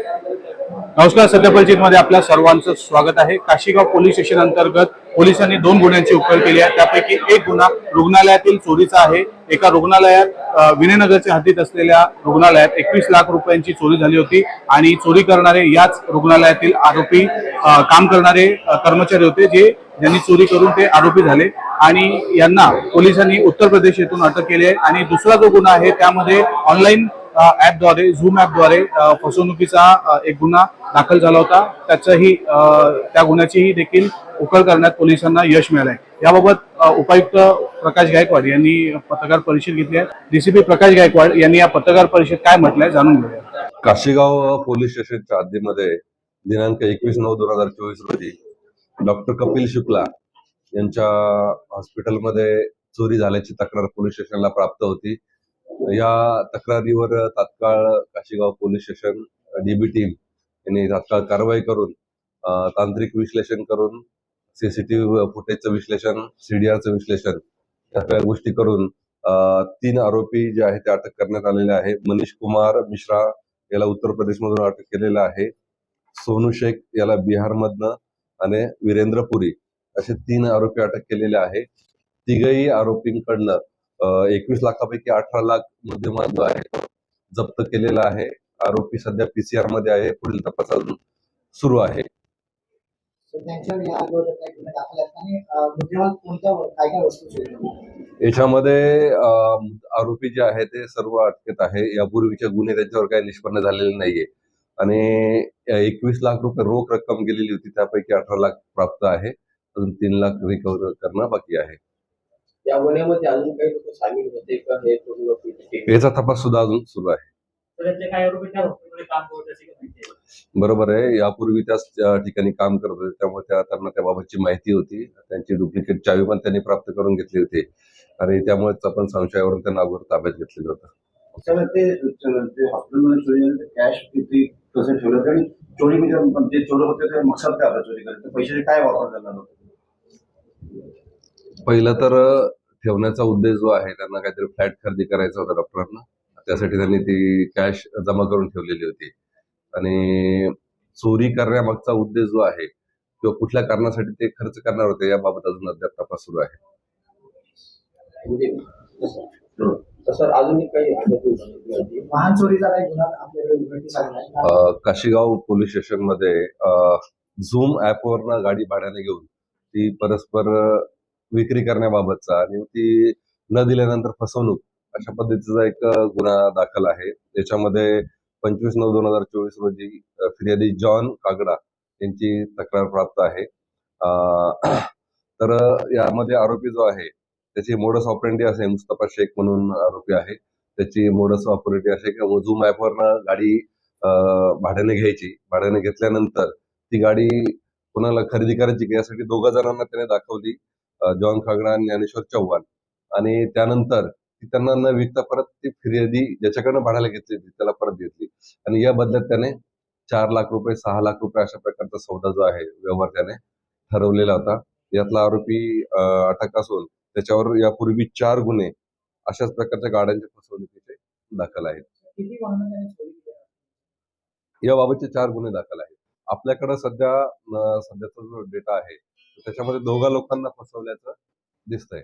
नमस्कार सत्यपरिचित मध्ये आपल्या सर्वांचं स्वागत आहे. काशीगाव पोलीस स्टेशन अंतर्गत पोलिसांनी दोन गुन्ह्यांची उकल केली आहे. त्यापैकी एक गुन्हा रुग्णालयातील चोरीचा आहे. एका रुग्णालयात विनयनगरच्या हद्दीत असलेल्या रुग्णालयात एकवीस लाख रुपयांची चोरी झाली होती आणि चोरी करणारे याच रुग्णालयातील आरोपी काम करणारे कर्मचारी होते जे ज्यांनी चोरी करून ते आरोपी झाले आणि यांना पोलिसांनी उत्तर प्रदेश येथून अटक केली आहे. आणि दुसरा जो गुन्हा आहे त्यामध्ये ऑनलाईन ऍपद्वारे झूम ऍपद्वारे फसवणुकीचा एक गुन्हा दाखल झाला होता. त्याचंही त्या गुन्ह्याचीही देखील उकल करण्यात पोलिसांना यश मिळालंय. याबाबत उपायुक्त प्रकाश गायकवाड यांनी पत्रकार परिषद घेतली आहे. डीसीपी प्रकाश गायकवाड यांनी या पत्रकार परिषद काय म्हटलंय जाणून घेऊया. काशीगाव पोलीस स्टेशनच्या हद्दीमध्ये दिनांक एकवीस नऊ दोन हजार चोवीस रोजी डॉक्टर कपिल शुक्ला यांच्या हॉस्पिटलमध्ये चोरी झाल्याची तक्रार पोलीस स्टेशनला प्राप्त होती. या तक्रारीवर तात्काळ Kashigaon police station DB team यांनी तात्काळ कारवाई करून तांत्रिक विश्लेषण करून सीसीटीव्ही फुटेजचं विश्लेषण सीडीआरचं विश्लेषण या सगळ्या गोष्टी करून तीन आरोपी जे आहेत ते अटक करण्यात आलेले आहे. मनीष कुमार मिश्रा याला उत्तर प्रदेशमधून अटक केलेलं आहे. सोनू शेख याला बिहारमधनं आणि वीरेंद्र पुरी असे तीन आरोपी अटक केलेले आहे. तिघही आरोपींकडनं एकवीस लाखापैकी अठरा लाख मुद्देमाल जो आहे. जप्त केलेला आहे. आरोपी सध्या पीसीआरमध्ये आहे. पुढील तपास अजून सुरू आहे. याच्यामध्ये आरोपी जे आहे ते सर्व अटकेत आहे. यापूर्वीचे गुन्हे त्यांच्यावर काही निष्पन्न झालेले नाहीये. आणि एकवीस लाख रुपये रोख रक्कम गेलेली होती. त्यापैकी अठरा लाख प्राप्त आहे. अजून तीन लाख रिकव्हर करणं बाकी आहे. या गुन्ह्यामध्ये अजून काही लोक सामील होते का? हे पूर्ण याचा तपास सुद्धा अजून सुरू आहे. बरोबर आहे. यापूर्वी त्याच त्या ठिकाणी काम करत होते. त्यामुळे त्या त्यांना त्याबाबतची माहिती होती. त्यांची डुप्लिकेट चावी पण त्यांनी प्राप्त करून घेतली होती. आणि त्यामुळेच आपण संशयावरून त्यांना अगोदर ताब्यात घेतलेलं होतं. त्यामुळे ते कॅश किती कसं ठेवलं होतं आणि चोरी म्हणजे चोर होते ते मकसद काय होता चोरी करायचं पैशाचे काय वापर करणार होते? पहिलं तर ठेवण्याचा उद्देश जो आहे त्यांना काहीतरी फ्लॅट खरेदी करायचा होता डॉक्टरांना. त्यासाठी त्यांनी ती कॅश जमा करून ठेवलेली होती. आणि चोरी करण्यामागचा उद्देश जो आहे किंवा कुठल्या कारणासाठी ते खर्च करणार होते याबाबत अजून अद्याप तपास सुरू आहे. म्हणजे काशीगाव पोलीस स्टेशनमध्ये झूम ॲपवरनं गाडी भाड्याने घेऊन ती परस्पर विक्री करण्याबाबतचा आणि ती न दिल्यानंतर फसवणूक अशा पद्धतीचा एक गुन्हा दाखल आहे. त्याच्यामध्ये पंचवीस नऊ दोन हजार चोवीस रोजी फिर्यादी जॉन कागडा यांची तक्रार प्राप्त आहे. तर यामध्ये आरोपी जो आहे त्याची मोडस ऑपरेंटी असे मुस्तफा शेख म्हणून आरोपी आहे. त्याची मोडस ऑपरेंटी असे की झूम ॲपवरनं गाडी भाड्याने घ्यायची. भाड्याने घेतल्यानंतर ती गाडी कोणाला खरेदी करायची यासाठी दोघा जणांना त्याने दाखवली. जॉन खागडा आणि ज्ञानेश्वर चव्हाण आणि त्यानंतर ती त्यांना न विकता परत ती फिर्यादी ज्याच्याकडनं भाड्याला घेतली होती त्याला परत घेतली. आणि या बदल्यात त्याने चार लाख रुपये सहा लाख रुपये अशा प्रकारचा सौदा जो आहे व्यवहार त्याने ठरवलेला होता. यातला आरोपी अटक असून त्याच्यावर यापूर्वी चार गुन्हे अशाच प्रकारच्या गाड्यांच्या फसवणुकीचे दाखल आहेत? याबाबतचे चार गुन्हे दाखल आहेत. आपल्याकडे सध्या सध्याचा जो डेटा आहे त्याच्यामध्ये दोघा लोकांना फसवल्याचं दिसतंय.